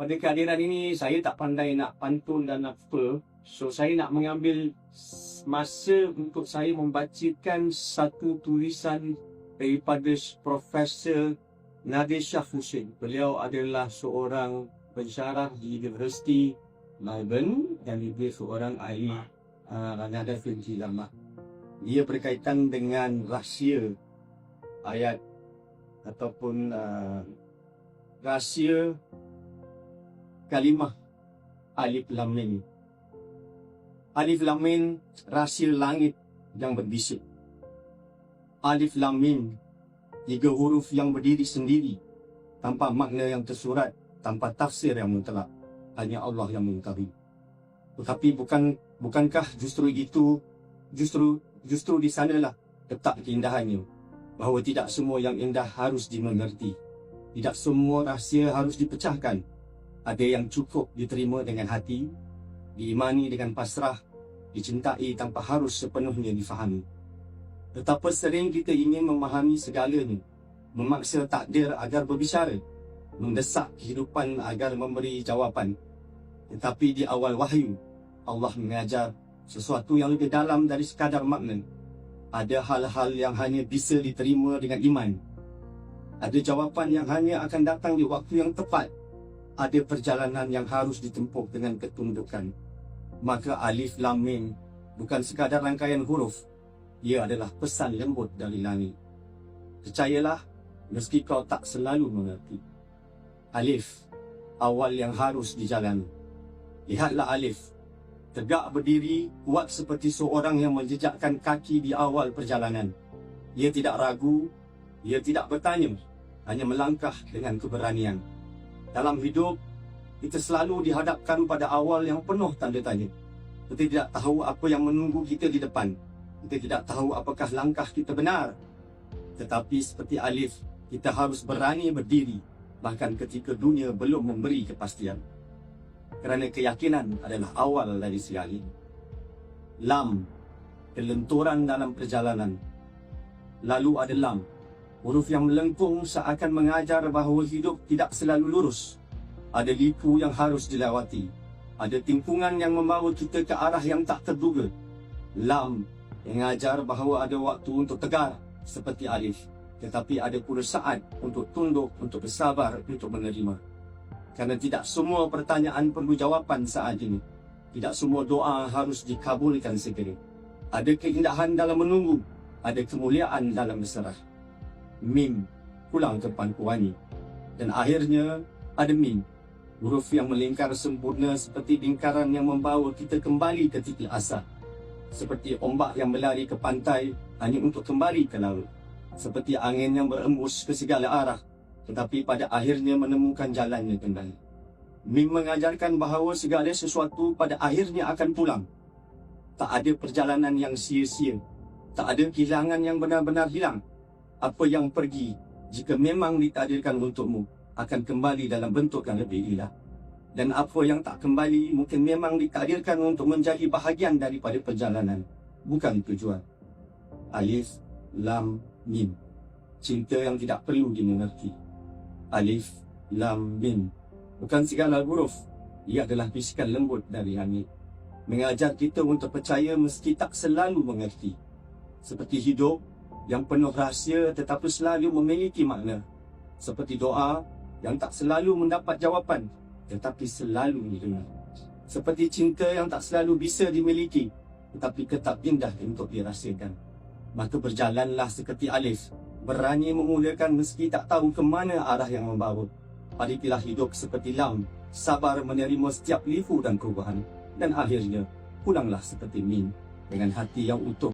pada kehadiran ini saya tak pandai nak pantun dan apa. So saya nak mengambil masa untuk saya membacakan satu tulisan daripada Profesor Nadir Shah Hussein. Beliau adalah seorang pensyarah di Universiti Melbourne dan dia seorang ahli uh, nada fiqh lama. Ia berkaitan dengan rahsia ayat ataupun uh, rahsia kalimah alif lam mim. Alif lam mim rahsia langit yang berbisik. Alif lam mim tiga huruf yang berdiri sendiri tanpa makna yang tersurat, tanpa tafsir yang mutlak. Hanya Allah yang mengetahui. Tetapi bukan bukankah justru itu justru justru di sanalah letak keindahannya bahawa tidak semua yang indah harus dimengerti. Tidak semua rahsia harus dipecahkan. Ada yang cukup diterima dengan hati, diimani dengan pasrah, dicintai tanpa harus sepenuhnya difahami. Betapa sering kita ingin memahami segalanya, memaksa takdir agar berbicara, mendesak kehidupan agar memberi jawapan. Tetapi di awal wahyu, Allah mengajar sesuatu yang lebih dalam dari sekadar makna. Ada hal-hal yang hanya bisa diterima dengan iman. Ada jawapan yang hanya akan datang di waktu yang tepat. Ada perjalanan yang harus ditempuh dengan ketundukan. Maka alif lam mim bukan sekadar rangkaian huruf. Ia adalah pesan lembut dari langit. Percayalah, meski kau tak selalu mengerti. Alif, awal yang harus dijalani. Lihatlah Alif, tegak berdiri, kuat seperti seorang yang menjejakkan kaki di awal perjalanan. Ia tidak ragu, ia tidak bertanya, hanya melangkah dengan keberanian. Dalam hidup, kita selalu dihadapkan pada awal yang penuh tanda tanya. Kita tidak tahu apa yang menunggu kita di depan. Kita tidak tahu apakah langkah kita benar. Tetapi seperti Alif, kita harus berani berdiri bahkan ketika dunia belum memberi kepastian. Kerana keyakinan adalah awal dari segala. Lam, kelenturan dalam perjalanan. Lalu ada lam, huruf yang melengkung seakan mengajar bahawa hidup tidak selalu lurus. Ada liku yang harus dilewati. Ada timpungan yang membawa kita ke arah yang tak terduga. Lam, mengajar bahawa ada waktu untuk tegar seperti alif. Tetapi ada pula saat untuk tunduk, untuk bersabar, untuk menerima. Kerana tidak semua pertanyaan perlu jawapan saat ini. Tidak semua doa harus dikabulkan segera. Ada keindahan dalam menunggu. Ada kemuliaan dalam berserah. Mim, pulang ke Pangkuani. Dan akhirnya, ada Mim. Huruf yang melingkar sempurna seperti lingkaran yang membawa kita kembali ke titik asal. Seperti ombak yang berlari ke pantai hanya untuk kembali ke laut. Seperti angin yang berembus ke segala arah tetapi pada akhirnya menemukan jalannya kembali. Mim mengajarkan bahawa segala sesuatu pada akhirnya akan pulang. Tak ada perjalanan yang sia-sia. Tak ada kehilangan yang benar-benar hilang. Apa yang pergi, jika memang ditakdirkan untukmu, akan kembali dalam bentuk yang lebih indah. Dan apa yang tak kembali mungkin memang ditakdirkan untuk menjadi bahagian daripada perjalanan, bukan tujuan. Alif, Lam, Mim. Cinta yang tidak perlu dimengerti. Alif, Lam, Mim. Bukan segala huruf. Ia adalah bisikan lembut dari langit. Mengajar kita untuk percaya meski tak selalu mengerti. Seperti hidup yang penuh rahsia tetapi selalu memiliki makna. Seperti doa yang tak selalu mendapat jawapan tetapi selalu didengar. Seperti cinta yang tak selalu bisa dimiliki tetapi tetap indah untuk dirahsiakan. Maka berjalanlah seperti Alif berani memulakan meski tak tahu ke mana arah yang membawa. Padipilah hidup seperti lam, sabar menerima setiap lifu dan perubahan. Dan akhirnya, pulanglah seperti Min dengan hati yang utuh